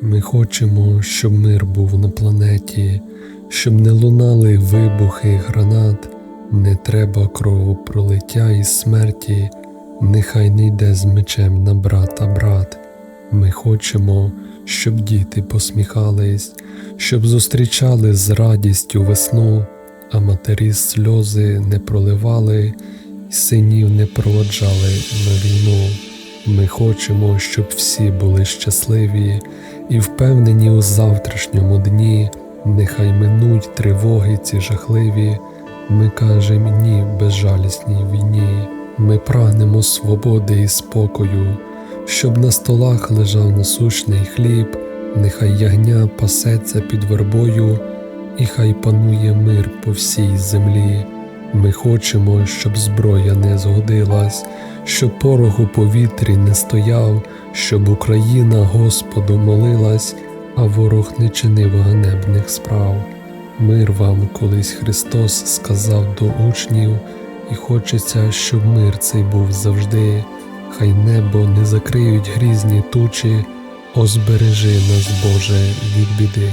Ми хочемо, щоб мир був на планеті, щоб не лунали вибухи гранат, не треба кровопролиття і смерті, нехай не йде з мечем на брата брат. Ми хочемо, щоб діти посміхались, щоб зустрічали з радістю весну, а матері сльози не проливали, синів не проводжали на війну. Ми хочемо, щоб всі були щасливі і впевнені у завтрашньому дні, нехай минуть тривоги ці жахливі. Ми кажемо ні безжалісній війні. Ми прагнемо свободи і спокою, щоб на столах лежав насущний хліб, нехай ягня пасеться під вербою, і хай панує мир по всій землі. Ми хочемо, щоб зброя не згодилась, щоб порох у повітрі не стояв, щоб Україна Господу молилась, а ворог не чинив ганебних справ. Мир вам колись Христос сказав до учнів, і хочеться, щоб мир цей був завжди, хай небо не закриють грізні тучі, о збережи нас, Боже, від біди.